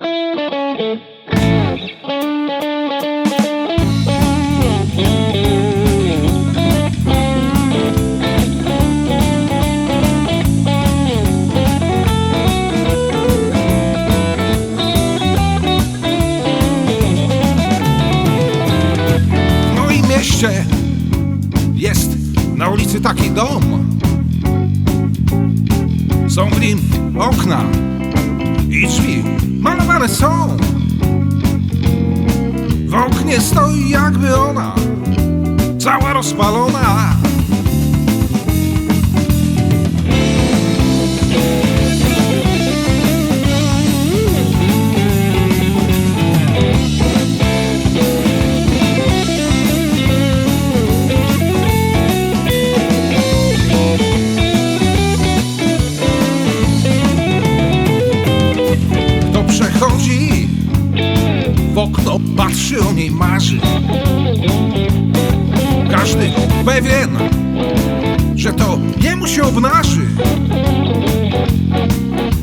Moim mieście jest na ulicy taki dom. Są w nim okna i drzwi malowane są. W oknie stoi jakby ona, cała rozpalona. W okno, patrzy o niej marzy. Każdy pewien, że to jemu się obnaży.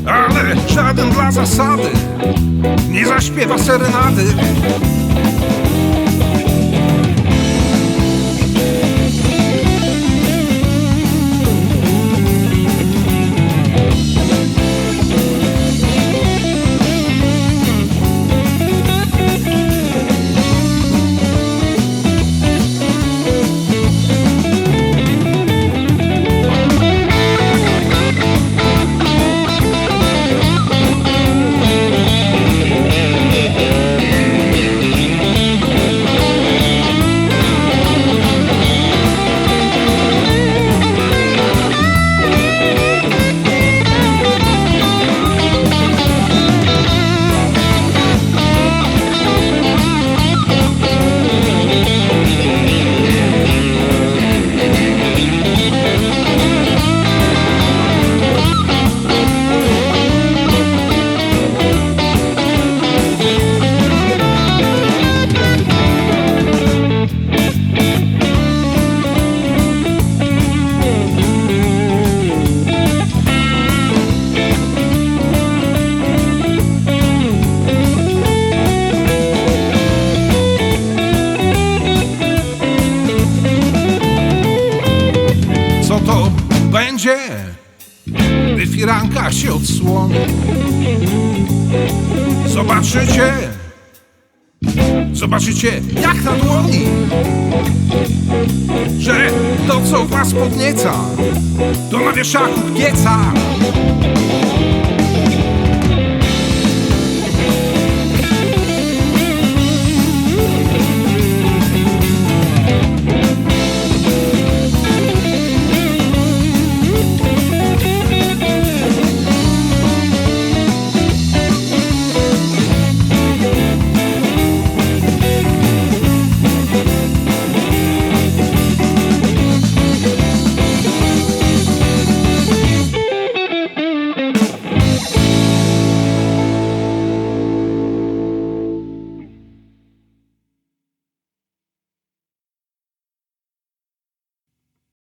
Ale żaden dla zasady nie zaśpiewa serenady. Gdy firanka się odsłoni? Zobaczycie, zobaczycie jak na dłoni, że to co was podnieca, to na wieszaku pieca.